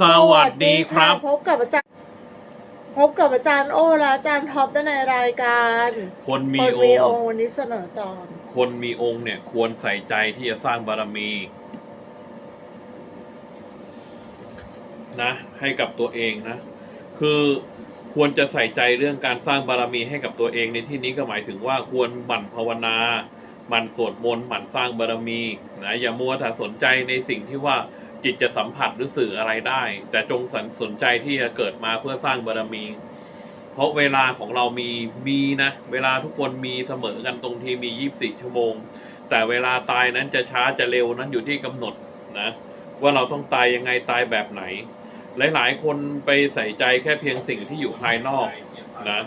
สวัสดีครับ พบกับอาจารย์พบกับอาจารย์โอและอาจารย์ท็อปได้ในรายการคนมีคนอมีงองค์ค์วันนี้เสนอตอน คนมีองค์เนี่ยควรใส่ใจที่จะสร้างบารมี นะ ให้กับตัวเองนะ คือควรจะใส่ใจเรื่องการสร้างบารมีให้กับตัวเองในที่นี้ก็หมายถึงว่าควรหมั่นภาวนาหมั่นสวดมนต์หมั่นสร้างบารมีนะอย่ามัวแต่สนใจในสิ่งที่ว่า จิตจะสัมผัสหรือสื่ออะไรได้ แต่จงสนสนใจที่จะเกิดมาเพื่อสร้างบารมี เพราะเวลาของเรามีมีนะ เวลาทุกคนมีเสมอกันตรงที่มี 24 ชั่วโมง แต่เวลาตายนั้นจะช้าจะเร็วนั้นอยู่ที่กำหนดนะ ว่าเราต้องตายยังไงตายแบบไหน หลาย ๆ คนไปใส่ใจแค่เพียงสิ่งที่อยู่ภายนอกนะ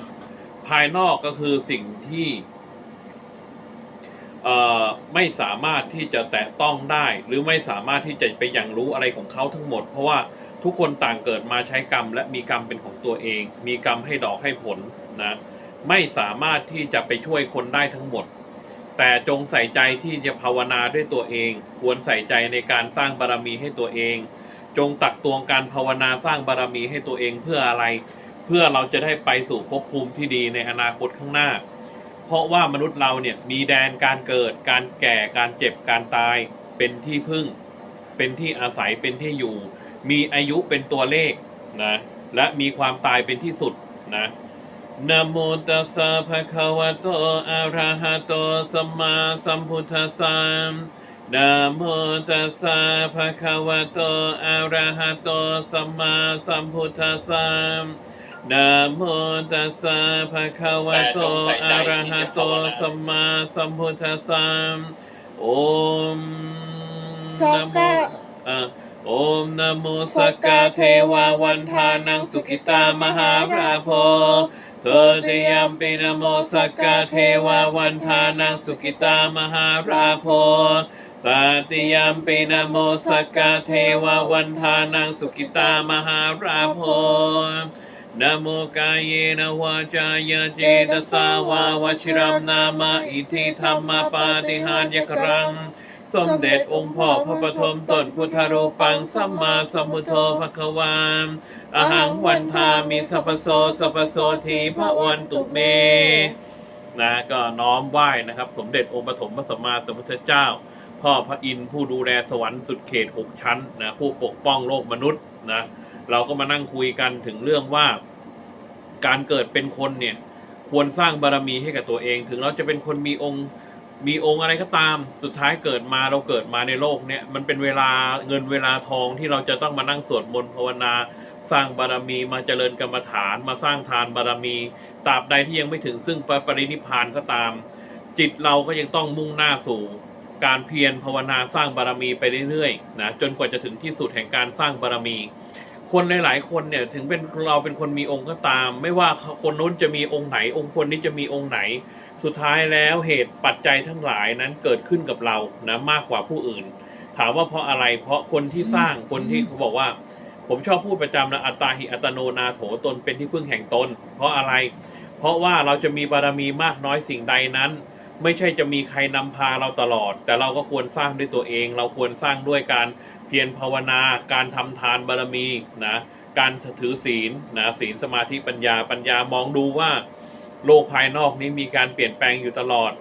ภายนอกก็คือสิ่งที่ ไม่สามารถที่จะแตะต้องได้ หรือไม่สามารถที่จะไปย่างรู้อะไรของเขาทั้งหมด เพราะว่าทุกคนต่างเกิดมาใช้กรรม และมีกรรมเป็นของตัวเอง มีกรรมให้ดอกให้ผลนะไม่สามารถที่จะไปช่วยคนได้ทั้งหมด แต่จงใส่ใจที่จะภาวนาด้วยตัวเอง ควรใส่ใจในการสร้างบารมีให้ตัวเอง จงตักตวงการภาวนาสร้างบารมีให้ตัวเองเพื่ออะไร เพื่อเราจะได้ไปสู่ภพภูมิที่ดีในอนาคตข้างหน้า เพราะว่ามนุษย์เราเนี่ยมีแดนการเกิด การแก่ การเจ็บ การตาย เป็นที่พึ่ง เป็นที่อาศัย เป็นที่อยู่ มีอายุเป็นตัวเลขนะ และมีความตายเป็นที่สุดนะนะโมตัสสะภะคะวะโต อะระหะโต สัมมาสัมพุทธัสสะนะโมตัสสะภะคะวะโต อะระหะโต สัมมาสัมพุทธัสสะ นะโมตัสสะภะคะวะโตอะระหะโตสัมมาสัมพุทธัสสะโอมสันะกโมกะอะโอมนะโมสักกะเทวาวันทานังสุขิตามหาราโพโทติยัมปินะโมสักกะเทวาวันทานังสุขิตามหาราโพตาติยัมปินะโมสักกะเทวาวันทานังสุขิตามหาราโพ นะโมกายเยนะวาจายะเจตสาวาวชิรัมนามะอิทิธรรมปาฏิหารยกรัง สมเด็จองค์พ่อพระปฐมต้นพุทธรูปังสัมมาสัมพุทโธภความอหังวันทามิสัพพโสสัพพโสทีพระวันตุเมนะก็น้อมไหว้นะครับ สมเด็จองค์ปฐมพระสัมมาสัมพุทธเจ้า พ่อพระอินทร์ผู้ดูแลสวรรค์สุดเขตหกชั้นนะผู้ปกป้องโลกมนุษย์นะ เราก็มานั่งคุยกันถึงเรื่องว่า การเกิดเป็นคนเนี่ย ควรสร้างบารมีให้กับตัวเอง ถึงเราจะเป็นคนมีองค์มีองค์อะไรก็ตาม สุดท้ายเกิดมาเราเกิดมาในโลกเนี่ยมันเป็นเวลาเงินเวลาทองที่เราจะต้องมานั่งสวดมนต์ภาวนา สร้างบารมีมาเจริญกรรมฐาน มาสร้างทานบารมีตราบใดที่ยังไม่ถึงซึ่งปรินิพพานก็ตาม จิตเราก็ยังต้องมุ่งหน้าสู่ การเพียรภาวนาสร้างบารมีไปเรื่อยๆนะจนกว่าจะถึงที่สุดแห่งการสร้างบารมี คนหลายๆคนเนี่ยถึงเป็นเราเป็นคนมีองค์ก็ตาม ไม่ว่าคนนู้นจะมีองค์ไหน องค์คนนี้จะมีองค์ไหน สุดท้ายแล้วเหตุปัจจัยทั้งหลายนั้นเกิดขึ้นกับเรานะมากกว่าผู้อื่น ถามว่าเพราะอะไร เพราะคนที่สร้างคนที่เขาบอกว่า ผมชอบพูดประจำนะอัตตาหิอัตโนนาโถตนเป็นที่พึ่งแห่งตน เพราะอะไร เพราะว่าเราจะมีบารมีมากน้อยสิ่งใดนั้น ไม่ใช่จะมีใครนำพาเราตลอด แต่เราก็ควรสร้างด้วยตัวเอง เราควรสร้างด้วยการเพียรภาวนา การทำทานบารมีนะการถือศีลนะศีลสมาธิปัญญาปัญญามองดูว่าโลกภายนอกนี้มีการเปลี่ยนแปลงอยู่ตลอด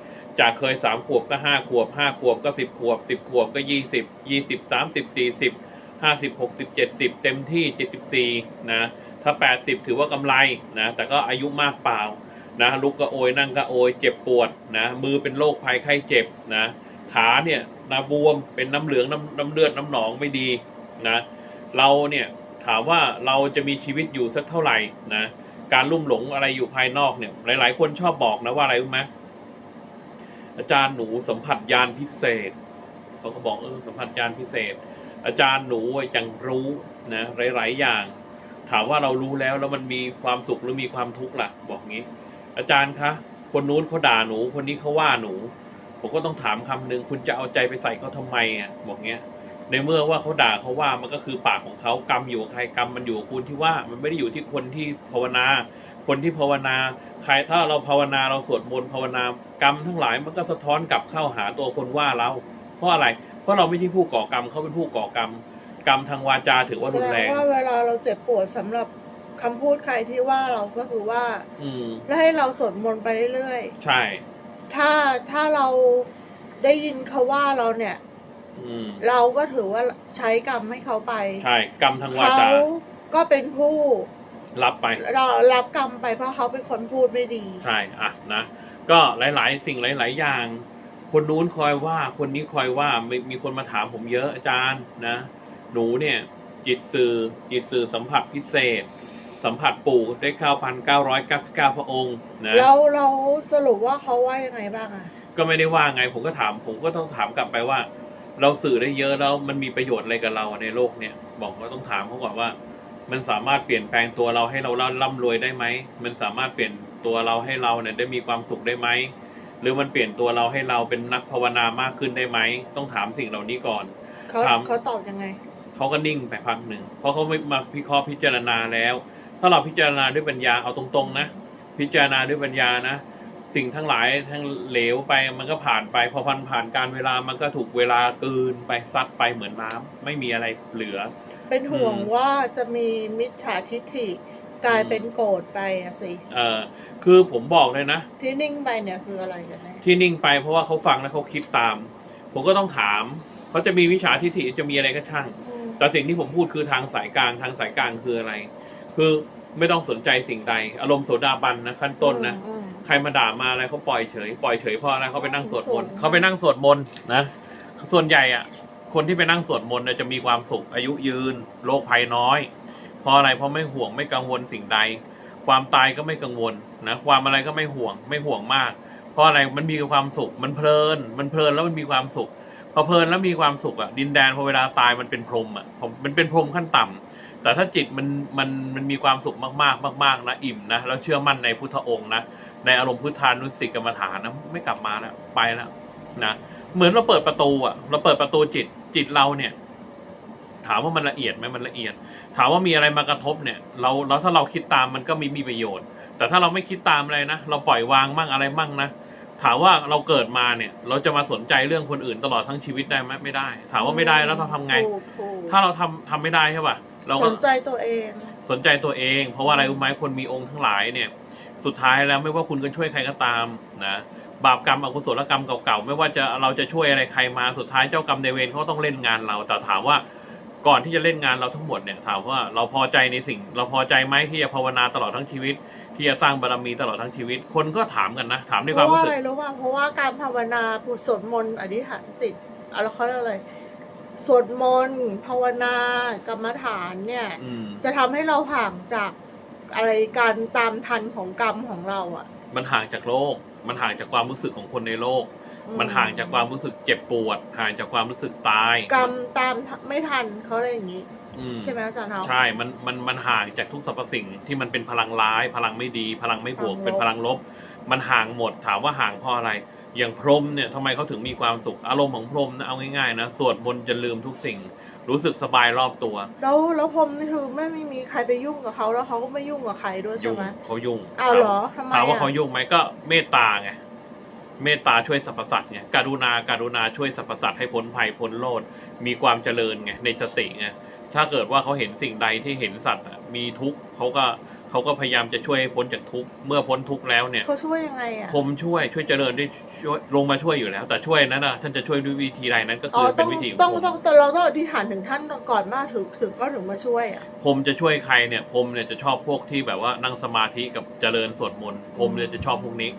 จากเคยสามขวบก็ห้าขวบห้าขวบก็สิบขวบสิบขวบก็ยี่สิบยี่สิบสามสิบสี่สิบห้าสิบหกสิบเจ็ดสิบเต็มที่เจ็ดสิบสี่นะถ้าแปดสิบถือว่ากำไรนะแต่ก็อายุมากเปล่า นะลุกก็โอยนั่งก็โอยเจ็บปวดนะมือเป็นโรคภัยไข้เจ็บนะขาเนี่ยนาบวมเป็นน้ำเหลืองน้ำน้ำเลือดน้ำหนองไม่ดีนะเราเนี่ยถามว่าเราจะมีชีวิตอยู่สักเท่าไหร่นะการลุ่มหลงอะไรอยู่ภายนอกเนี่ยหลาย ๆ คนชอบบอกนะว่าอะไรรู้ไหมอาจารย์หนูสัมผัสญาณพิเศษเขาก็บอกเออสัมผัสญาณพิเศษ อาจารย์หนูจังรู้นะหลาย ๆ อย่าง ถามว่าเรารู้แล้วแล้วมันมีความสุขหรือมีความทุกข์ล่ะ บอกงี้ อาจารย์คะคนนู้นเขาด่าหนู คนนี้เขาว่าหนู ผมก็ต้องถามคำหนึ่งคุณจะเอาใจไปใส่เขาทำไมอะบอกเงี้ย ในเมื่อว่าเขาด่าเขาว่ามันก็คือปากของเขากรรมอยู่กับใครกรรมมันอยู่กับคุณที่ว่ามันไม่ได้อยู่ที่คนที่ภาวนา คนที่ภาวนา ใครถ้าเราภาวนาเราสวดมนต์ภาวนากรรมทั้งหลายมันก็สะท้อนกลับเข้าหาตัวคนว่าเรา เพราะอะไร เพราะเราไม่ใช่ผู้ก่อกรรมเขาเป็นผู้ก่อกรรม กรรมทางวาจาถือว่ารุนแรงงว่าเวลาเราเจ็บปวดสำหรับ คำพูดใครที่ว่าเราก็คือว่า อืม แล้วให้เราสวดมนต์ไปเรื่อยใช่ ๆ ถ้าถ้าเราได้ยินเขาว่าเราเนี่ย อืม เราก็ถือว่าใช้กรรมให้เขาไป ใช่ กรรมทางวาเขาจา ก็เป็นผู้รับไป เรารับกรรมไปเพราะเขาเป็นคนพูดไม่ดี ใช่ อะ นะ ก็หลาย ๆ สิ่งหลาย ๆ อย่าง คนนู้นคอยว่า คนนี้คอยว่า มีมีคนมาถามผมเยอะอาจารย์นะ หนูเนี่ย จิตสื่อ จิตสื่อสัมผัสพิเศษ สัมผัสปู่ได้เข้าพันเก้าร้อยเก้าสิบเก้าพระองค์นะแล้วเราสรุปว่าเขาว่ายังไงบ้างอะก็ไม่ได้ว่าไงผมก็ถาม ผมก็ต้องถามกลับไปว่า เราสื่อได้เยอะแล้วมันมีประโยชน์อะไรกับเราในโลกเนี่ยบอกว่าต้องถามเขาก่อนว่า มันสามารถเปลี่ยนแปลงตัวเราให้เราร่ำรวยได้ไหมมันสามารถเปลี่ยนตัวเราให้เราเนี่ยได้มีความสุขได้ไหมหรือมันเปลี่ยนตัวเราให้เราเป็นนักภาวนามากขึ้นได้ไหมต้องถามสิ่งเหล่านี้ก่อนเขาถามเขาตอบยังไงเขาก็นิ่งไปพักหนึ่งเพราะเขาไม่มาพิเคราะห์พิจารณาแล้ว ถ้าเราพิจารณาด้วยปัญญาเอาตรงๆนะ พิจารณาด้วยปัญญานะ สิ่งทั้งหลายทั้งเหลวไปมันก็ผ่านไป พอพันผ่านการเวลามันก็ถูกเวลากลืนไปซัดไปเหมือนน้ำไม่มีอะไรเหลือ เป็นห่วงอืมว่าจะมีมิจฉาทิฐิกลายเป็นโกรธไปอะสิเออคือผมบอกเลยนะ ที่นิ่งไปเนี่ยคืออะไรกันแน่ที่นิ่งไปเพราะว่าเขาฟังแล้วเขาคิดตาม ผมก็ต้องถามเขาจะมีวิชาทิฏฐิจะมีอะไรก็ช่างอืมแต่สิ่งที่ผมพูดคือทางสายกลางทางสายกลางคืออะไร คือไม่ต้องสนใจสิ่งใด อารมณ์โสดาบันนะขั้นต้นนะอืม ใครมาด่ามาอะไรเขาปล่อยเฉย ปล่อยเฉยเพราะอะไรเขาไปนั่งสวดมนต์สวดมนต์เขาไปนั่งสวดมนต์นะส่วนใหญ่อะคนที่ไปนั่งสวดมนต์เนี่ยจะมีความสุขอายุยืนโรคภัยน้อย เพราะอะไรเพราะไม่ห่วงไม่กังวลสิ่งใด ความตายก็ไม่กังวลนะความอะไรก็ไม่ห่วงไม่ห่วงมาก เพราะอะไรมันมีความสุขมันเพลิน มันเพลินแล้วมันมีความสุข พอเพลินแล้วมีความสุขอะดินแดนพอเวลาตายมันเป็นพรหมอะผมมันเป็นพรหมขั้นต่ำ แต่ถ้าจิตมันมันมันมีความสุขมากๆ มาก ๆ นะอิ่มนะแล้วเชื่อมั่นในพุทธองค์นะในอารมณ์พุทธานุสติกรรมฐานนะไม่กลับมาแล้วไปแล้วนะเหมือนเราเปิดประตูอะเราเปิดประตูจิตจิตเราเนี่ย ถามว่ามันละเอียดไหมมันละเอียด ถามว่ามีอะไรมากระทบเนี่ย เราเราถ้าเราคิดตามมันก็มีมีประโยชน์ แต่ถ้าเราไม่คิดตามอะไรนะเราปล่อยวางมั่งอะไรมั่งนะถามว่าเราเกิดมาเนี่ย เราจะมาสนใจเรื่องคนอื่นตลอดทั้งชีวิตได้ไหมไม่ได้ ถามว่าไม่ได้แล้วเราทำไงถูกถูกถ้าเราทำทำไม่ได้ใช่ป่ะ เราสก็นใจตัวเอง สนใจตัวเอง เพราะว่าอะไรรู้ไหมคนมีองค์ทั้งหลายเนี่ย สุดท้ายแล้วไม่ว่าคุณจะช่วยใครก็ตามนะบาปกรรมอกุศลกรรมเก่าๆไม่ว่าจะเราจะช่วยอะไรใครมาสุดท้ายเจ้ากรรมในายเวรเขาต้องเล่นงานเรา แต่ถามว่าก่อนที่จะเล่นงานเราทั้งหมดเนี่ยถามว่าเราพอใจในสิ่ง เราพอใจไหมที่จะภาวนาตลอดทั้งชีวิต ที่จะสร้างบารมีตลอดทั้งชีวิต คนก็ถามกันนะ ถามด้วยเพความราะว่ารู้สึอะกไรรู้ป่ะเพราะว่าการภาวนาผู้สวดมนต์อธิษฐานจิตอะไรเขาเรียกอะไร สวดมนต์ภาวนากรรมฐานเนี่ย อืมจะทำให้เราห่างจากอะไรการตามทันของกรรมของเราอะมันห่างจากโลก มันห่างจากความรู้สึกของคนในโลก อืมันห่างจากความรู้สึกเจ็บปวด ห่างจากความรู้สึกตายกรรมตามไม่ทันเขาอะไรอย่างนี้ อืม ใช่ไหมอาจารย์เฮา ใช่ มัน มัน มันห่างจากทุกสรรพสิ่งที่มันเป็นพลังร้าย พลังไม่ดี พลังไม่บวก พลังลบ เป็นพลังลบ มันห่างหมด ถามว่าห่างเพราะอะไร อย่างพรหมเนี่ยทำไมเขาถึงมีความสุข อารมณ์ของพรหมนะเอาง่ายๆนะสวดมนต์จะลืมทุกสิ่ง รู้สึกสบายรอบตัว แล้วแล้วผมนี่คือไม่ไม่มีใครไปยุ่งกับเขาแล้วเขาก็ไม่ยุ่งกับใครด้วยใช่ยุ่งไหมเขายุ่งอ้าวเหรอทำไมถามว่าอะเขายุ่งไหมก็เมตตาไงเมตตาช่วยสรรพสัตว์ไงกรุณาการุณาช่วยสรรพสัตว์ให้พ้นภัยพ้นโลดมีความเจริญไงในสติไงถ้าเกิดว่าเขาเห็นสิ่งใดที่เห็นสัตว์อะมีทุกข์เขาก็ เขาก็พยายามจะช่วยให้พ้นจากทุกข์เมื่อพ้นทุกข์แล้วเนี่ยเขาช่วยยังไงอะผมช่วยช่วยเจริญด้วยช่วยลงมาช่วยอยู่แล้ว แต่ช่วยนั้นนะท่านจะช่วยด้วยวิธีใดนั้นก็อ๋คืออเป็ต้อนงวิธีของต้องผมต้องแต่เราต้องอธิษฐานถึงท่านก่อนมากถึงถึงก็ถึงมาช่วยอะผมจะช่วยใครเนี่ยผมเนี่ยจะชอบพวกที่แบบว่านั่งสมาธิกับเจริญสวดมนต์ผมเนี่ยจะชอบพวกนี้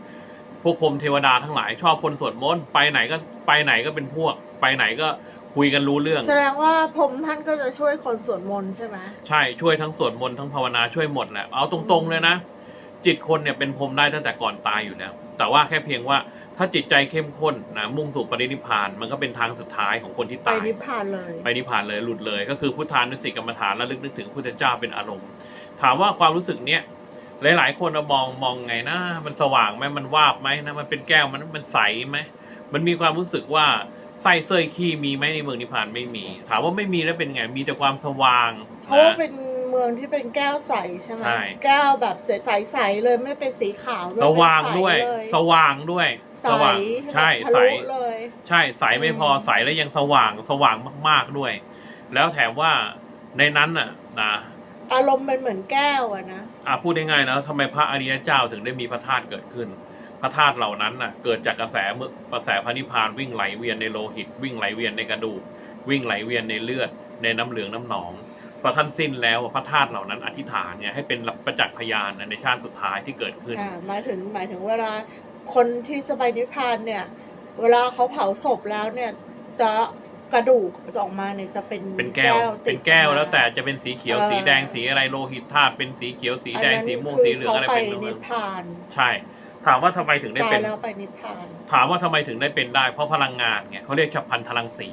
พวกผมเทวดาทั้งหลายชอบคนสวดมนต์ไปไหนก็ไปไหนก็เป็นพวก ไปไหนก็ คุยกันรู้เรื่อง แสดงว่าพรหมท่านก็จะช่วยคนสวดมนต์ใช่ไหมใช่ช่วยทั้งสวดมนต์ทั้งภาวนาช่วยหมดแหละเอาตรงๆเลยนะ จิตคนเนี่ยเป็นพรหมได้ตั้งแต่ก่อนตายอยู่แล้ว แต่ว่าแค่เพียงว่าถ้าจิตใจเข้มข้นนะมุ่งสู่ปรินิพพาน มันก็เป็นทางสุดท้ายของคนที่ไปตาย นิพพานเลยไปนิพพานเลยหลุดเลย ก็คือพุทธานุสติกรรมฐานและลึกนึกถึงพุทธเจ้าเป็นอารมณ์ ถามว่าความรู้สึกเนี้ยหลายๆ คนเรามองมองไงนะ มันสว่างไหมมันวาบไหมนะมันเป็นแก้วมันมันใสไหมมันมีความรู้สึกว่า ไส้เซยขี้มีไหมในเมืองนิพพานไม่มี ถามว่าไม่มีแล้วเป็นไง มีแต่ความสว่างเพราะว่านะ เป็นเมืองที่เป็นแก้วใสใช่ไหมใช่ แก้วแบบใสๆเลยไม่เป็นสีขาวเลยสว่างด้วย เป็นใสสว่างด้วยใสสว่างใช่ทะใสลุเลยใช่ใสไม่พออืมใสแล้วยังสว่างสว่างมาก ๆด้วย แล้วแถมว่าในนั้นน่ะนะอารมณ์เป็นเหมือนแก้วอะนะ อะพูดง่ายๆนะทำไมพระอริยเจ้าถึงได้มีพระธาตุเกิดขึ้น พระธาตุเหล่านั้นน่ะเกิดจากกระแสเมื่อกระแสพระนิพพานวิ่งไหลเวียนในโลหิต วิ่งไหลเวียนในกระดูกวิ่งไหลเวียนในเลือด ในน้ำเหลืองน้ำหนองพอท่านสิ้นแล้วพระธาตุเหล่านั้นอธิษฐานเนี่ยให้เป็นประจักษ์พยานในชาติสุดท้ายที่เกิดขึ้นอ่าหมายถึงหมายถึงเวลาคนที่จะไปนิพพานเนี่ย เวลาเขาเผาศพแล้วเนี่ยจะกระดูกจะออกมาเนี่ยจะเป็นเป็นแก้วติเป็ดนแก้วมาแล้วแต่จะเป็นสีเขียวเออสีแดงสีอะไรโลหิตธาตุเป็นสีเขียวสีแดงอันนั้นสีม่วงคืสีเหลืองอะไรขาเป็นไปหมนิดพพาน ใช่ ถามว่าทำไมถึงได้ตาเป็ยนแล้วไปนิพพานถามว่าทำไมถึงได้เป็นได้ เพราะพลังงานไงเขาเรียกฉับพลันพลังสี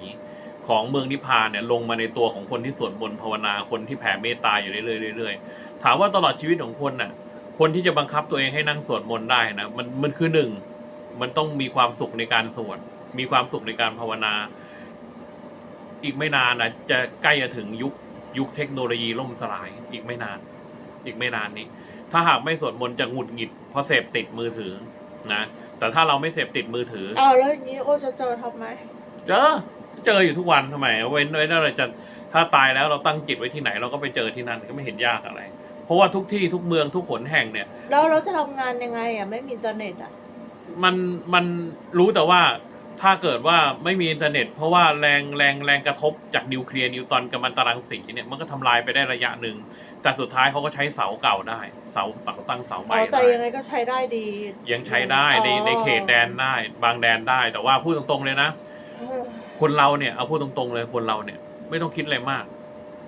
ของเมืองนิพพานเนี่ยลงมาในตัวของคนที่สวดมนต์ภาวนาคนที่แผ่เมตตาอยู่เรื่อยๆเรื่อยๆถามว่าตลอดชีวิตของคนน่ะ คนที่จะบังคับตัวเองให้นั่งสวดมนต์ได้นะมันมันคือหนึ่งมันต้องมีความสุขในการสวดมีความสุขในการภาวนา อีกไม่นานนะจะใกล้จะถึงยุคยุคเทคโนโลยีล่มสลาย อีกไม่นาน อีกไม่นานนี้ ถ้าหากไม่สวดมนต์จะหงุดหงิดเพราะเสพติดมือถือนะแต่ถ้าเราไม่เสพติดมือถืออ้าวแล้วอย่างนี้โอ้จะเจอทำไหมเจอเจออยู่ทุกวันทำไมเว้นไว้นั่นเราจะถ้าตายแล้วเราตั้งจิตไว้ที่ไหน เราก็ไปเจอที่นั่นก็ไม่เห็นยากอะไร เพราะว่าทุกที่ทุกเมืองทุกขนแห่งเนี่ยแล้วเราจะทำงานยังไงอะไม่มีอินเทอร์เน็ตอะมันมันรู้แต่ว่า ถ้าเกิดว่าไม่มีอินเทอร์เน็ต เพราะว่าแรงแรงแรงกระทบจากนิวเคลียร์นิวตอนกัมมันตรังสีเนี่ยมันก็ทำลายไปได้ระยะหนึ่ง แต่สุดท้ายเขาก็ใช้เสาเก่าได้ เสาเสาตั้งเสาใหอ๋ม่อแต่ได้ยังไงก็ใช้ได้ดี ยังใช้ได้ในในเขตแดนได้ บางแดนได้ แต่ว่าพูดตรงๆเลยนะเออคนเราเนี่ยเอาพูดตรงๆเลยคนเราเนี่ย ไม่ต้องคิดอะไรมาก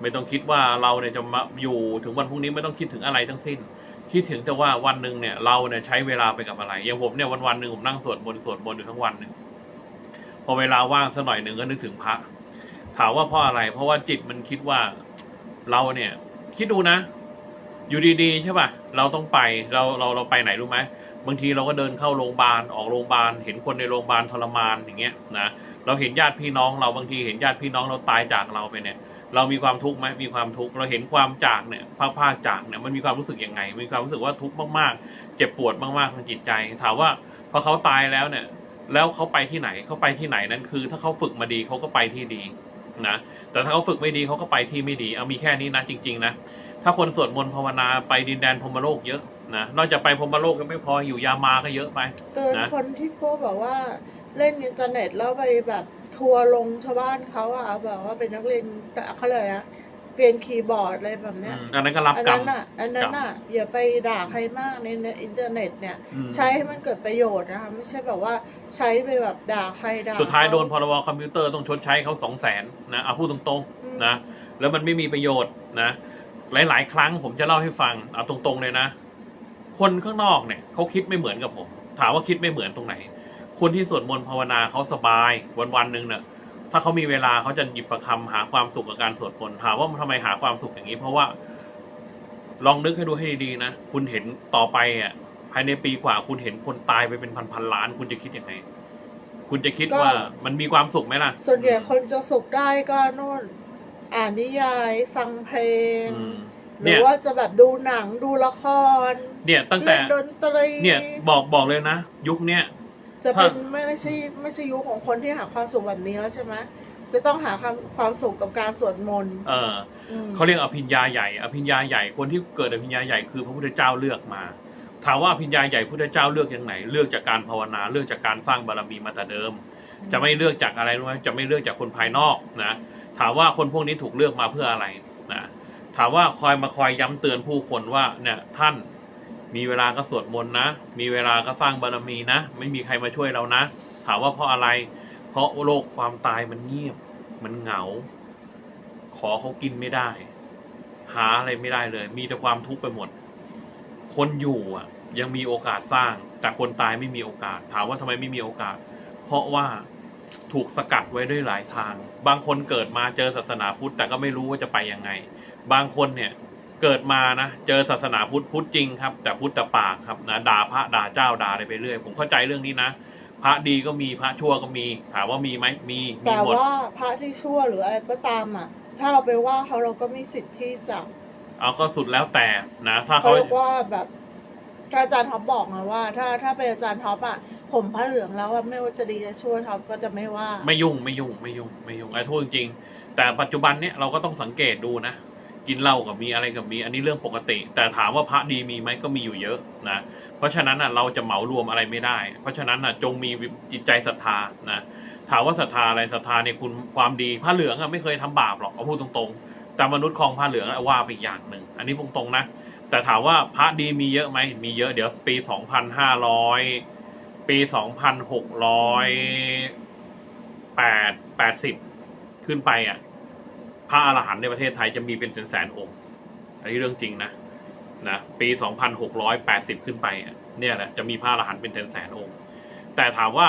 ไม่ต้องคิดว่าเราเนี่ยจะมาอยู่ถึงวันพรุ่งนี้ไม่ต้องคิดถึงอะไรทั้งสิ้นคิดถึงแต่ว่าวันหนึ่งเนี่ยเราเนี่ยใช้เวลาไปกับอะไรอย่างผมเนี่ยวันวันๆหนึ่งผมนั่งสวดมนต์สวดมนต์อยู่ทั้งวันเนี่ยพ อเวลาว่างสักหน่อยหนึ่งก็นึกถึงพระถามว่าเพราะอะไร เพราะว่าจิตมันคิดว่าเราเนี่ย คิดดูนะ อยู่ดีๆใช่ป่ะเราต้องไปเราเราเราไปไหนรู้ไหมบางทีเราก็เดินเข้าโรงพยาบาลออกโรงพยาบาลเห็นคนในโรงพยาบาลทรมานอย่างเงี้ยนะเราเห็นญาติพี่น้อง เราบางทีเห็นญาติพี่น้องเราตายจากเราไปเนี่ย เรามีความทุกข์ไหมมีความทุกข์เราเห็นความจากเนี่ยภาคภาคจากเนี่ยมันมีความรู้สึกยังไง มีความรู้สึกว่าทุกข์มากๆ เจ็บปวดมากๆทางจิตใจ ถามว่าพอเขาตายแล้วเนี่ย แล้วเขาไปที่ไหนเขาไปที่ไหนนั้นคือ ถ้าเขาฝึกมาดีเขาก็ไปที่ดีนะแต่ถ้าเขาฝึกไม่ดีเขาก็ไปที่ไม่ดีเอามีแค่นี้นะจริง ๆ นะถ้าคนสวดมนต์ภาวนาไปดินแดนพรมโลกเยอะนะนอกจากไปพรมโลกก็ไม่พออยู่ยามาก็เยอะไปเตือนะคนที่พวกแบบว่าเล่นอินเทอร์เน็ตแล้วไปแบบทัวร์ลงชาวบ้านเขาอะแบบว่าเป็นนักเรียนแต่เขาเลยนะ เรียนคีย์บอร์ดอะไรแบบเนี้ยอืมอันนั้นก็รับอันกรรนั้มนอะ อันนั้นอะ อย่าไปด่าใครมากในในอินเทอร์เน็ตเนี่ย อืม ใช้ให้มันเกิดประโยชน์นะคะ ไม่ใช่แบบว่าใช้ไปแบบด่าใครด่าสุดท้ายเขโดนพรบคอมพิวเตอร์ต้องชดใช้เขาสองแสนนะเอาพูดตรงอืมๆนะ แล้วมันไม่มีประโยชน์นะ หลายๆ ครั้งผมจะเล่าให้ฟัง เอาตรงๆเลยนะ คนข้างนอกเนี่ยเขาคิดไม่เหมือนกับผม ถามว่าคิดไม่เหมือนตรงไหน คนที่สวดมนต์ภาวนาเขาสบายวันวันๆหนึ่งเนี่ย ถ้าเขามีเวลาเขาจะหยิบประคำหาความสุขกับการสวดมนต์ถามว่าทำไมหาความสุขอย่างนี้ เพราะว่า ลองนึกให้ดูให้ดีๆนะคุณเห็นต่อไปอะภายในปีกว่า คุณเห็นคนตายไปเป็นพันๆล้าน คุณจะคิดยังไง คุณจะคิดว่ามันมีความสุขไหมล่ะ ส่วนใหญ่คนจะสุขได้ก็นู่น อ่านนิยายฟังเพลงอืมหรืเนี่อยว่าจะแบบดูหนังดูละคร เนี่ยตั้งแต่เล่นดนตรีเนี่ยบอกบอกเลยนะ ยุคเนี้ย จะเป็นถ้าไม่ใช่ไม่ใช่ยุคของคนที่หาความสุขแบบนี้แล้วใช่ไหมจะต้องหาความความสุขกับการสวดมนต์เอออืมเขาเรียกอภิญญาใหญ่ อภิญญาใหญ่คนที่เกิดอภิญญาใหญ่คือพระพุทธเจ้าเลือกมา ถามว่าอภิญญาใหญ่พระพุทธเจ้าเลือกอย่างไหน เลือกจากการภาวนาเลือกจากการสร้างบารมีมาแต่เดิม จะไม่เลือกจากอะไรรู้ไหมจะไม่เลือกจากคนภายนอกนะถามว่าคนพวกนี้ถูกเลือกมาเพื่ออะไรนะถามว่าคอยมาคอยย้ำเตือนผู้คนว่าเนี่ยท่าน มีเวลาก็สวดมนต์นะ มีเวลาก็สร้างบารมีนะ ไม่มีใครมาช่วยเรานะ ถามว่าเพราะอะไร เพราะโลกความตายมันเงียบ มันเหงา ขอเขากินไม่ได้ หาอะไรไม่ได้เลย มีแต่ความทุกข์ไปหมด คนอยู่อะ ยังมีโอกาสสร้าง แต่คนตายไม่มีโอกาส ถามว่าทำไมไม่มีโอกาส เพราะว่าถูกสกัดไว้ด้วยหลายทาง บางคนเกิดมาเจอศาสนาพุทธแต่ก็ไม่รู้ว่าจะไปยังไง บางคนเนี่ย เกิดมานะเจอศาสนาพุทธพุทธจริงครับ แต่พุทธแต่ปากครับนะด่าพระด่าเจ้าด่าอะไรไปเรื่อย ผมเข้าใจเรื่องนี้นะ พระดีก็มีพระชั่วก็มี ถามว่ามีไหมมีมีแต่หมด ว่าพระที่ชั่วหรืออะไรก็ตามอะ ถ้าเราไปว่าเขาเราก็มีสิทธิ์ที่จะเอาก็สุดแล้วแต่นะ ถ้าเขาเขาเรียกว่าแบบอาจารย์ท็อปบอกนะว่า ถ้าถ้าเป็นอาจารย์ท็อปอะผมผ้าเหลืองแล้วอะไม่ว่าจะดีจะชั่วท็อปก็จะไม่ว่า ไม่ยุ่งไม่ยุ่งไม่ยุ่งไม่ยุ่งไอ้พูดจริงแต่ปัจจุบันเนี่ยเราก็ต้องสังเกตดูนะ กินเหล้ากับมีอะไรกับมี อันนี้เรื่องปกติ แต่ถามว่าพระดีมีไหมก็มีอยู่เยอะนะเพราะฉะนั้นน่ะเราจะเหมารวมอะไรไม่ได้ เพราะฉะนั้นน่ะจงมีจิตใจศรัทธานะถามว่าศรัทธาอะไรศรัทธาในคุณความดีผ้าเหลืองอะไม่เคยทำบาปหรอกเอาพูดตรงๆ แต่มนุษย์คลองผ้าเหลืองว่าไปอีกอย่างหนึ่งอันนี้ตรงๆนะแต่ถามว่าพระดีมีเยอะไหมมีเยอะเดี๋ยวปีสองพันห้าร้อยปีสองพันหกร้อยแปดแปดสิบขึ้นไปอะ พระอรหันต์ในประเทศไทยจะมีเป็นแสนๆองค์ อันนี้เรื่องจริงนะนะปีสองพันหกร้อยแปดสิบขึ้นไปอะเนี่ยแหละจะมีพระอรหันต์เป็นแสนๆองค์ แต่ถามว่า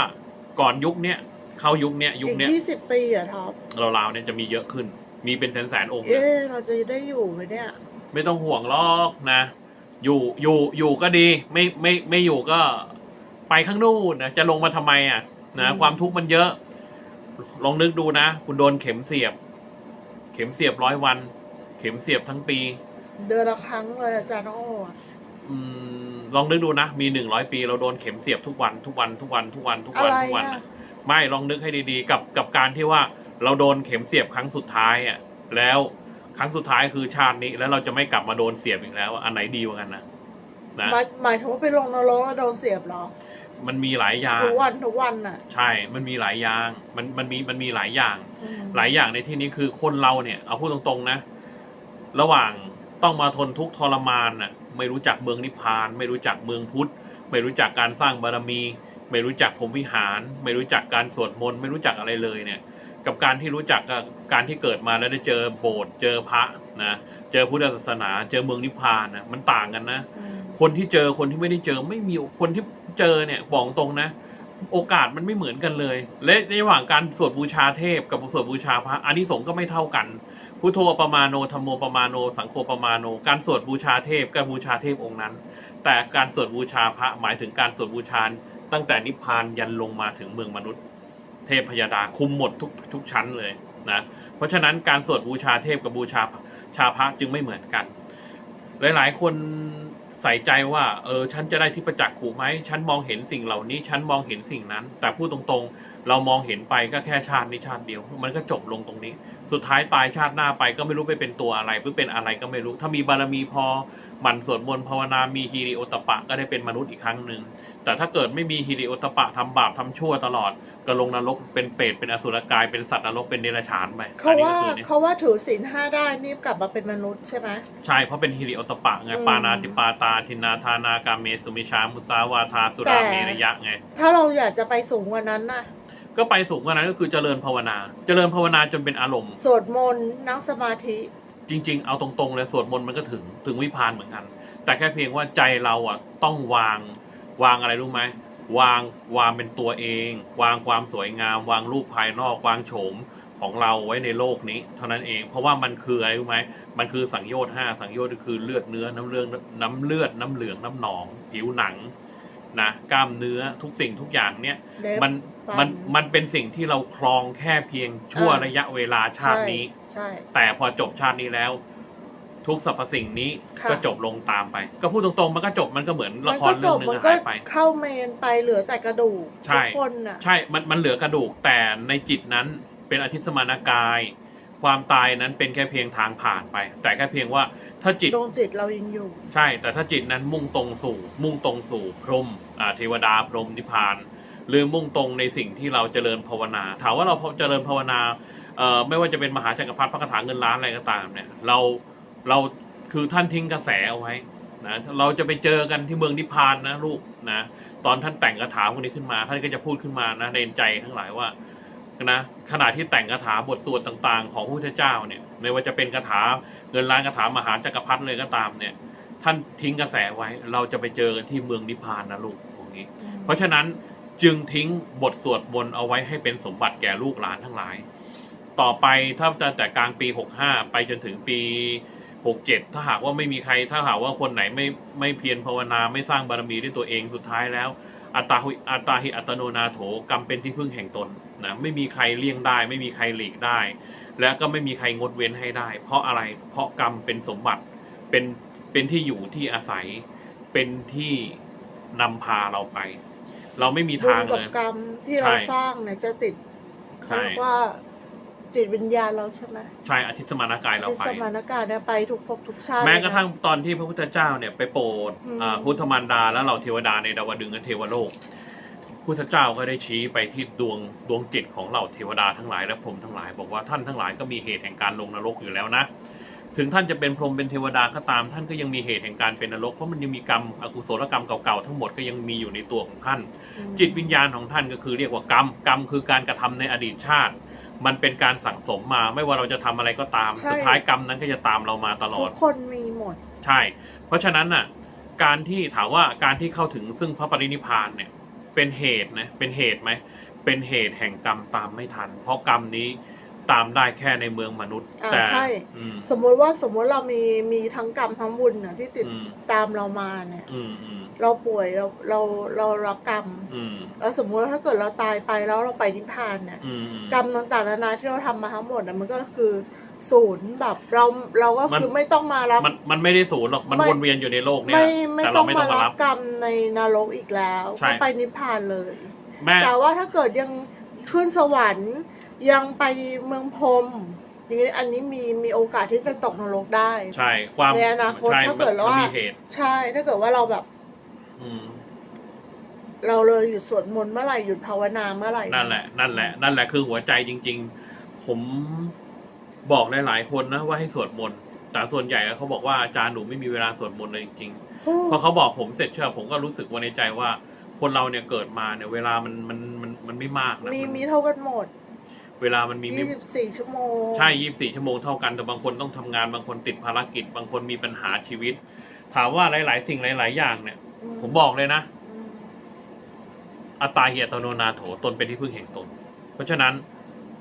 ก่อนยุคเนี้ยเข้ายุคเนี้ยยุคอีกเนี้ยยี่สิบปีอะท็อปเราๆเนี่ยจะมีเยอะขึ้น มีเป็นแสนๆองค์นะเอ๊ะเราจะได้อยู่ไหมเนี่ย ไม่ต้องห่วงหรอกนะ อยู่อยู่อยู่ก็ดี ไม่ไม่ไม่อยู่ก็ไปข้างนู่นนะจะลงมาทำไมอะนะอืมความทุกข์มันเยอะ ลองนึกดูนะ คุณโดนเข็มเสียบ เข็มเสียบร้อยวัน เข็มเสียบทั้งปี เดือนละครั้งเลยอาจารย์โอ้อะอืมลองนึกดูนะ มีหนึ่งร้อยปีเราโดนเข็มเสียบทุกวันทุกวันทุกวันทุกวันทุกอะวันไรทุกวันอะนะไม่ลองนึกให้ดีๆ กับกับการที่ว่าเราโดนเข็มเสียบครั้งสุดท้ายอะ แล้วครั้งสุดท้ายคือชาตินี้ แล้วเราจะไม่กลับมาโดนเสียบอีกแล้วอะอันไหนดีกว่ากันนะนะหมายหมายถึงว่าไปลงนรกแล้วโดนเสียบเหรอ มันมีหลายอย่างทุกวันทุกวันน่ะ ใช่ มันมีหลายอย่าง มันมันมีมันมีหลายอย่างอืมหลายอย่างในที่นี้คือคนเราเนี่ยเอาพูดตรงๆนะ ระหว่างต้องมาทนทุกข์ทรมานน่ะ ไม่รู้จักเมืองนิพพาน ไม่รู้จักเมืองพุทธ ไม่รู้จักการสร้างบารมี ไม่รู้จักพรหมวิหาร ไม่รู้จักการสวดมนต์ไม่รู้จักอะไรเลยเนี่ย กับการที่รู้จักกับการที่เกิดมาแล้วได้เจอโบสถ์เจอพระนะเจอพุทธศาสนา เจอเมืองนิพพานนะมันต่างกันนะอืมคนที่เจอคนที่ไม่ได้เจอไม่มีคนที่ เจอเนี่ยบอกตรงนะ โอกาสมันไม่เหมือนกันเลย และในระหว่างการสวดบูชาเทพกับสวดบูชาพระอานิสงส์ก็ไม่เท่ากันพุทโธประมาโนธรรมโมประมาโน สังโฆประมาโน การสวดบูชาเทพกับบูชาเทพองค์นั้น แต่การสวดบูชาพระหมายถึงการสวดบูชาตั้งแต่นิพพานยันลงมาถึงเมืองมนุษย์ เทพพยาดาคุมหมดทุกทุกชั้นเลยนะเพราะฉะนั้นการสวดบูชาเทพกับบูชาชาพระจึงไม่เหมือนกัน หลายๆ คน ใส่ใจว่าเออฉันจะได้ที่ประจักษ์ขู่ไหมฉันมองเห็นสิ่งเหล่านี้ ฉันมองเห็นสิ่งนั้น แต่พูดตรงๆ เรามองเห็นไปก็แค่ชาตินี้ชาติเดียว มันก็จบลงตรงนี้ สุดท้ายตายชาติหน้าไปก็ไม่รู้ไปเป็นตัวอะไรหรือเป็นอะไรก็ไม่รู้ ถ้ามีบารมีพอหมั่นสวดมนต์ภาวนามีฮีริโอตปะก็ได้เป็นมนุษย์อีกครั้งหนึ่งแต่ถ้าเกิดไม่มีฮีริโอตปะทำบาปทำชั่วตลอด ก็ลงนรกเป็นเปรตเป็นอสุรกายเป็นสัตว์นรกเป็นเดรัจฉานไปเขาอันนี้ว่าก็คือเนี่ยเขาว่าถือศีลห้าได้นี่กลับมาเป็นมนุษย์ใช่ไหม ใช่เพราะเป็นฮิริโอตปะไงอืมปานาติปาตาทินนาทานากาเมสุมิชามุสาวาทาสุราแต่ เมรยะไง ถ้าเราอยากจะไปสูงกว่านั้นน่ะ ก็ไปสูงกว่านั้นก็คือเจริญภาวนา เจริญภาวนาจนเป็นอารมณ์ สวดมนต์นั่งสมาธิ จริง ๆ เอาตรงๆเลยสวดมนต์มันก็ถึงถึงวิพานเหมือนกัน แต่แค่เพียงว่าใจเราอะต้องวางวางอะไรรู้ไหม วางวางเป็นตัวเอง วางความสวยงาม วางรูปภายนอกวางโฉมของเราไว้ในโลกนี้ เท่านั้นเอง เพราะว่ามันคืออะไรรู้ไหมมันคือสังโยชน์ห้าสังโยชน์ก็คือเลือดเนื้อน้ำเลือดน้ำเลือดน้ำเหลืองน้ำหนอง ผิวหนังนะกล้ามเนื้อทุกสิ่งทุกอย่างเนี่ยเล็บมันฟันมันมันเป็นสิ่งที่เราครองแค่เพียงชั่วอ่าระยะเวลาชาตินี้ใช่แต่พอจบชาตินี้แล้ว ทุกสรรพสิ่งนี้ค่ะ ก็จบลงตามไป ก็พูดตรงๆ มันก็จบมันก็เหมือนละมันคก็รจเรื่อบงหนึงมันอะก็หายไป เข้าเมนไปเหลือแต่กระดูกใช่ ทุกคนน่ะ ใช่ มันมันเหลือกระดูกแต่ในจิตนั้นเป็นอธิสมานากาย ความตายนั้นเป็นแค่เพียงทางผ่านไป แต่แค่เพียงว่าถ้าจิต ดวงจิตเรายังอยู่ ใช่ แต่ถ้าจิตนั้นมุ่งตรงสู่ มุ่งตรงสู่พรหมอ่าเทวดาพรหมนิพพาน หรือมุ่งตรงในสิ่งที่เราเจริญภาวนา ถามว่าเราเจริญภาวนาเอ่อไม่ว่าจะเป็นมหาจักรพรรดิพระคาถาเงินล้านอะไรก็ตามเนี่ย เรา เราคือท่านทิ้งกระแสเอาไว้นะเราจะไปเจอกันที่เมืองนิพพานนะลูกนะตอนท่านแต่งคาถาพวกนี้ขึ้นมา ท่านก็จะพูดขึ้นมานะในใจทั้งหลายว่านะขณะที่แต่งคาถาบทสวดต่างๆ ของพระพุทธเจ้าเนี่ยไม่ว่าจะเป็นคาถาเงินล้านคาถามหาจักรพรรดิเลยก็ตามเนี่ย ท่านทิ้งกระแสไว้ เราจะไปเจอกันที่เมืองนิพพานนะลูกตรงนี้ เพราะฉะนั้นจึงทิ้งบทสวดมนต์เอาไว้ให้เป็นสมบัติแก่ลูกหลานทั้งหลาย ต่อไปถ้าจะแต่กลางปี 65 ไปจนถึงปี 67ถ้าหากว่าไม่มีใคร ถ้าหากว่าคนไหนไม่ไม่เพียรภาวนาไม่สร้างบารมีด้วยตัวเองสุดท้ายแล้ว อัตตาหิอัตตาหิอัตโนนาโถกรรมเป็นที่พึ่งแห่งตนนะไม่มีใครเลี่ยงได้ ไม่มีใครหลีกได้ และก็ไม่มีใครงดเว้นให้ได้ เพราะอะไรเพราะกรรมเป็นสมบัติเป็นเป็นที่อยู่ที่อาศัยเป็นที่นำพาเราไป เราไม่มีบุญทางกัเลบยกรรมที่ใช่เราสร้างเนี่ยจะติดเขาใช่เรียกว่า จิตวิญญาณเราใช่ไหมใช่อาทิตย์สมานากายเราที่ไป สมานการเนี่ยไปทุกภพทุกชาติแม้กระทั่งตอนที่พระพุทธเจ้าเนี่ยไปโปรดอืม อ่าพุทธมารดาและเหล่าเทวดาในดาวดึงส์และเทวโลก พุทธเจ้าก็ได้ชี้ไปที่ดวงดวงจิตของเหล่าเทวดาทั้งหลายและพรหมทั้งหลาย บอกว่าท่านทั้งหลายก็มีเหตุแห่งการลงนรกอยู่แล้วนะ ถึงท่านจะเป็นพรหมเป็นเทวดาก็ตาม ท่านก็ยังมีเหตุแห่งการเป็นนรกเพราะมันยังมีกรรมอกุศลกรรมเก่าๆทั้งหมดก็ยังมีอยู่ในตัวของท่าน อืมจิตวิญญาณของท่านก็คือเรียกว่ากรรมกรรมคือการกระทำในอดีตชาติ มันเป็นการสั่งสมมาไม่ว่าเราจะทำอะไรก็ตาม ใช่ สุดท้ายกรรมนั้นก็จะตามเรามาตลอทุดกคนมีหมด ใช่ เพราะฉะนั้นน่ะ การที่ถามว่าการที่เข้าถึงซึ่งพระปรินิพพานเนี่ย เป็นเหตุนะ เป็นเหตุไหม เป็นเหตุแห่งกรรมตามไม่ทัน เพราะกรรมนี้ ตามได้แค่ในเมืองมนุษย์ อ่าแต่ใช่ อืม สมมุติว่าสมมุติเรามีมีทั้งกรรมทั้งบุญน่ะที่จิตอืม ตามเรามาเนี่ย อืมอืมเราป่วยเราเราเรารับกรรม อืมแล้วสมมุติว่าถ้าเกิดเราตายไปแล้วเราไปนิพพานเนี่ยอืม กรรมต่างๆนานาที่เราทำมาทั้งหมดน่ะมันก็คือศูนย์แบบเราเราก็คือไม่ต้องมารับ มันมันไม่ได้ศูนย์หรอกมันไม่ วนเวียนอยู่ในโลกเนี่ยไม่ไม่แต่ต้เราองไม่มาต้องมารัรับบ กรรมในนรกอีกแล้วใช่ ก็ไปนิพพานเลย แม่แต่ว่าถ้าเกิดยังขึ้นสวรรค์ ยังไปเมืองพรหมนี่อันนี้มีมีโอกาสที่จะตกนรกได้ ใช่ ความในอนาคตใช่ถ้าเกิดมันว่ามีเหตุใช่ ถ้าเกิดว่าเราแบบ อืม เราเลยหยุดสวดมนต์เมื่อไหร่หยุดภาวนาเมื่อไหร่นั่นแหละ นั่นแหละ นั่นแหละคือหัวใจจริง ๆ ผมบอกหลายๆคนนะว่าให้สวดมนต์แต่ส่วนใหญ่เขาบอกว่าอาจารย์หนูไม่มีเวลาสวดมนต์เลยจริงโอ้ๆพอเขาบอกผมเสร็จเชื่อผมก็รู้สึกว่าในใจว่า คนเราเนี่ยเกิดมาเนี่ย เวลามันมันมันมันไม่มากนะมีนมีเท่ากันหมด เวลามันมีไม่24ชั่วโมง ใช่ยี่สี่ชั่วโมงเท่ากัน แต่บางคนต้องทำงาน บางคนติดภารกิจ บางคนมีปัญหาชีวิต ถามว่าหลาย ๆ สิ่งหลาย ๆ อย่างเนี่ย ผมบอกเลยนะอืมอัตตาเหียตโนนาโถตนเป็นที่พึ่งแห่งตน เพราะฉะนั้น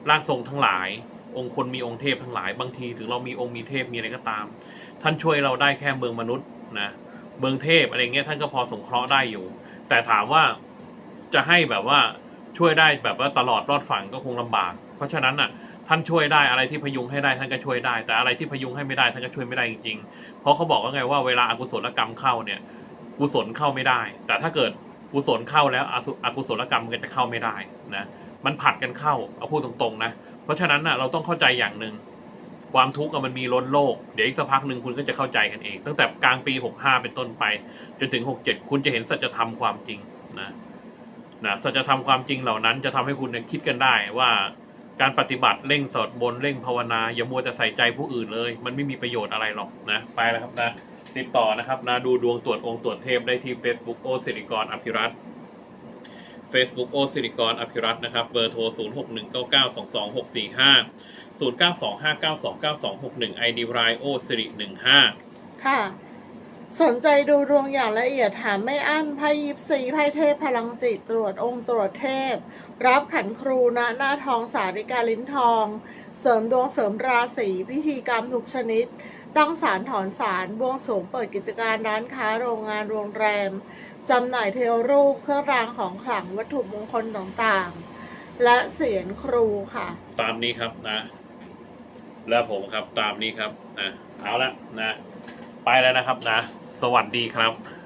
ร่างทรงทั้งหลาย องค์คนมีองค์เทพทั้งหลายบางทีถึงเรามีองค์มีเทพมีอะไรก็ตาม ท่านช่วยเราได้แค่เมืองมนุษย์นะเมืองเทพอะไรเงี้ยท่านก็พอสงเคราะห์ได้อยู่ แต่ถามว่าจะให้แบบว่าช่วยได้แบบว่าตลอดรอดฝั่งก็คงลำบาก เพราะฉะนั้นอะท่านช่วยได้อะไรที่พยุงให้ได้ท่านก็ช่วยได้ แต่อะไรที่พยุงให้ไม่ได้ท่านก็ช่วยไม่ได้จริงๆ เพราะเขาบอกว่าไงว่าเวลาอากุศลกรรมเข้าเนี่ยกุศลเข้าไม่ได้ แต่ถ้าเกิดกุศลเข้าแล้วอกุศลกรรมมันก็จะเข้าไม่ได้นะมันผัดกันเข้าเอาพูดตรงๆนะเพราะฉะนั้นน่ะเราต้องเข้าใจอย่างหนึ่งความทุกข์มันมีล้นโลก เดี๋ยวอีกสักพักหนึ่งคุณก็จะเข้าใจกันเอง ตั้งแต่กลางปี 65 เป็นต้นไป จนถึง 67 คุณจะเห็นสัจธรรมความจริงนะนะสัจธรรมความจริงเหล่านั้นจะทำให้คุณคิดกันได้ว่า การปฏิบัติเร่งสวดมนต์เร่งภาวนา อย่ามัวแต่ใส่ใจผู้อื่นเลย มันไม่มีประโยชน์อะไรหรอกนะไปแล้วครับนะติดต่อนะครับนะดูดวงตรวจองค์ตรวจเทพได้ที่ Facebook โอสิริกรอภิรัตน์ Facebook โอสิริกรอภิรัตน์นะครับเบอร์โทร 0 6 1 9 9 2 2 6 4 5 0 9 2 5 9 2 9 2 6 1 ID รายโอสิริ15 ค่ะ สนใจดูดวงอย่างละเอียดถามไม่อั้นไพ่ยิปซีไพ่เทพพลังจิตตรวจองค์ตรวจเทพ รับขันครูณหน้าทองสาริกาลิ้นทอง เสริมดวงเสริมราศีพิธีกรรมทุกชนิด ตั้งสารถอนสารบวงสรวงเปิดกิจการร้านค้าโรงงานโรงแรมจำหน่ายเทวรูปเครื่องรางของขลังวัตถุมงคลต่างๆ และเสียงครูค่ะ ตามนี้ครับนะ และผมครับตามนี้ครับนะเอาละนะ ไปแล้วนะครับนะ สวัสดีครับ